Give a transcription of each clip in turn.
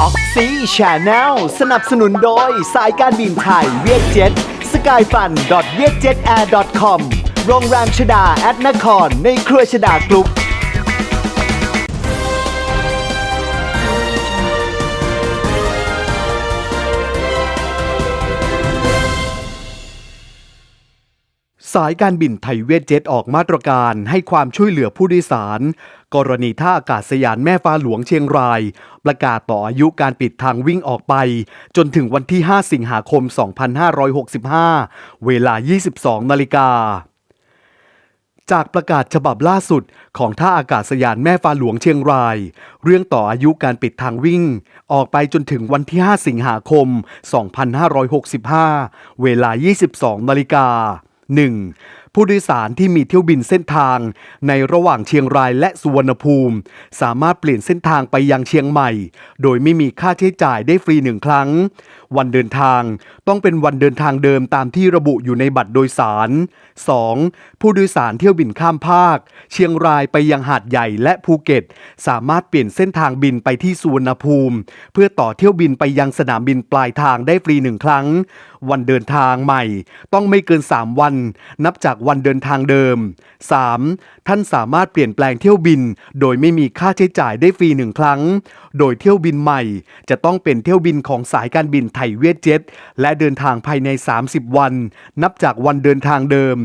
ออกซี่ชาแนลสนับสนุนโดย สายการบินไทยเวียดเจ็ตสกายฟัน v i e t j e t a i r com โรงแรมชดาแอดนคร ในเครือชดากรุ๊ปายการบินไทยเวทเจ็ตออกมาตรการให้ความช่วยเหลือผู้โดยสาร กรณีท่าอากาศยานแม่ฟ้าหลวงเชียงราย ประกาศต่ออายุการปิดทางวิ่งออกไป จนถึงวันที่ 5 สิงหาคม 2565 เวลา 22 นาฬิกาจากประกาศฉบับล่าสุดของท่าอากาศยานแม่ฟ้าหลวงเชียงราย เรื่องต่ออายุการปิดทางวิ่ง ออกไปจนถึงวันที่ 5 สิงหาคม 2565 เวลา 22 นาฬิกา 1. ผู้โดยสารที่มีเที่ยวบินเส้นทาง ในระหว่างเชียงรายและสุวรรณภูมิ สามารถเปลี่ยนเส้นทางไปยังเชียงใหม่ โดยไม่มีค่าใช้จ่ายได้ฟรีหนึ่งครั้ง วันเดินทางต้องเป็นวันเดินทางเดิมตามที่ระบุอยู่ในบัตรโดยสาร 2. ผู้โดยสารเที่ยวบินข้ามภาค เชียงรายไปยังหาดใหญ่และภูเก็ต สามารถเปลี่ยนเส้นทางบินไปที่สุวรรณภูมิ เพื่อต่อเที่ยวบินไปยังสนามบินปลายทางได้ฟรีหนึ่งครั้ง วันเดินทางใหม่ ต้องไม่เกิน 3 วัน นับจากวันเดินทางเดิม 3. ท่านสามารถเปลี่ยนแปลงเที่ยวบิน โดยไม่มีค่าใช้จ่ายได้ฟรีหนึ่งครั้ง โดยเที่ยวบินใหม่ จะต้องเป็นเที่ยวบินของสายการบินไทยเวียดเจ็ตและเดินทางภายใน 30 วัน นับจากวันเดินทางเดิม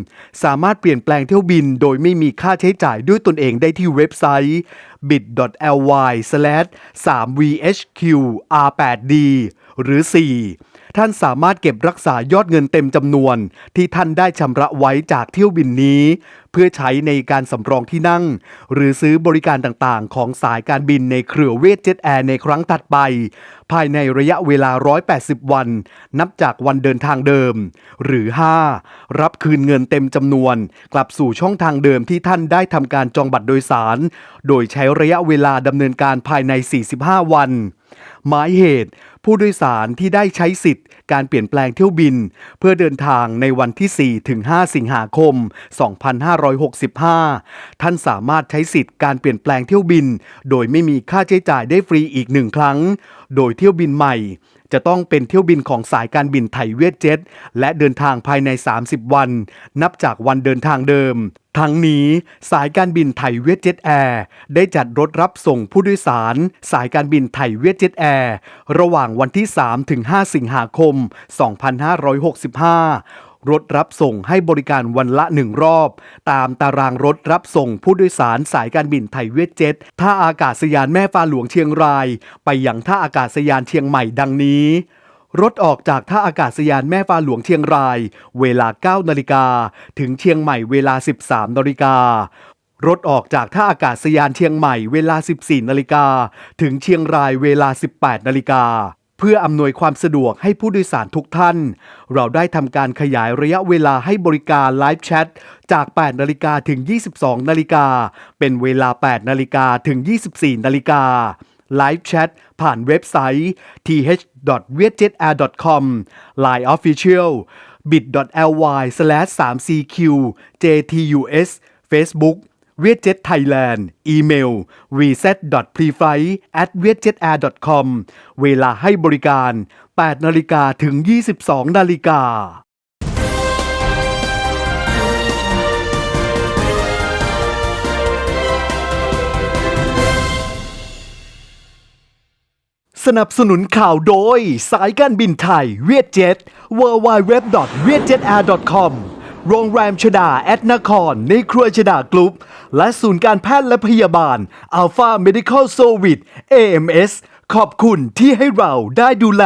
สามารถเปลี่ยนแปลงเที่ยวบิน โดยไม่มีค่าใช้จ่ายด้วยตนเองได้ที่เว็บไซต์ bit.ly/3vhqr8d หรือ 4 ท่านสามารถเก็บรักษายอดเงินเต็มจำนวน ที่ท่านได้ชำระไว้จากเที่ยวบินนี้ เพื่อใช้ในการสำรองที่นั่ง หรือซื้อบริการต่างๆ ของสายการบินในเครือเวทเจ็ตแอร์ในครั้งถัดไป ภายในระยะเวลา 180 วัน นับจากวันเดินทางเดิม หรือ 5. รับคืนเงินเต็มจำนวน กลับสู่ช่องทางเดิมที่ท่านได้ทำการจองบัตรโดยสาร โดยใช้ระยะเวลาดำเนินการภายใน 45 วัน หมายเหตุ ผู้โดยสารที่ได้ใช้สิทธิ์การเปลี่ยนแปลงเที่ยวบิน เพื่อเดินทางในวันที่ 4 ถึง 5 สิงหาคม 2565 ท่านสามารถใช้สิทธิ์การเปลี่ยนแปลงเที่ยวบิน โดยไม่มีค่าใช้จ่ายได้ฟรีอีกหนึ่งครั้ง โดยเที่ยวบินใหม่ จะต้องเป็นเที่ยวบินของสายการบินไทยเวียดเจ็ตและเดินทางภายใน 30 วัน นับจากวันเดินทางเดิม ทั้งนี้สายการบินไทยเวียดเจ็ตแอร์ได้จัดรถรับส่งผู้โดยสาร สายการบินไทยเวียดเจ็ตแอร์ระหว่างวันที่3ถึง5สิงหาคม 2565 รถรับส่งให้บริการวันละหนึ่งรอบ ตามตารางรถรับส่งผู้โดยสารสายการบินไทยเวทเจ็ตท่าอากาศยานแม่ฟ้าหลวงเชียงราย ไปยังท่าอากาศยานเชียงใหม่ดังนี้รถออกจากท่าอากาศยานแม่ฟ้าหลวงเชียงราย เวลา 9 นาฬิกา ถึงเชียงใหม่เวลา 13 นาฬิการถออกจากท่าอากาศยานเชียงใหม่เวลา 14 นาฬิกา ถึงเชียงรายเวลา 18 นาฬิกา พื่ออำนวยความสะดวกให้ผู้โดยสารทุกท่าน เราได้ทำการขยายระยะเวลาให้บริการไลฟ์แชทจาก 8 นาฬิกาถึง 22 นาฬิกา เป็นเวลา 8 นาฬิกาถึง 24 นาฬิกาไลฟ์แชทผ่านเว็บไซต์ th.vietjetair.com Line Official bit.ly/3cq.jtus Facebook เวียดเจ็ตไทยแลนด์อีเมล reset.preflight@vietjetair.com เวลาให้บริการ 8 นาฬิกาถึง 22 นาฬิกาสนับสนุนข่าวโดย สายการบินไทยเวียดเจ็ต w โรงแรมชดาแอดนคร ในครัวชดากรุ๊ป และศูนย์การแพทย์และพยาบาล Alpha Medical Service AMS ขอบคุณที่ให้เราได้ดูแล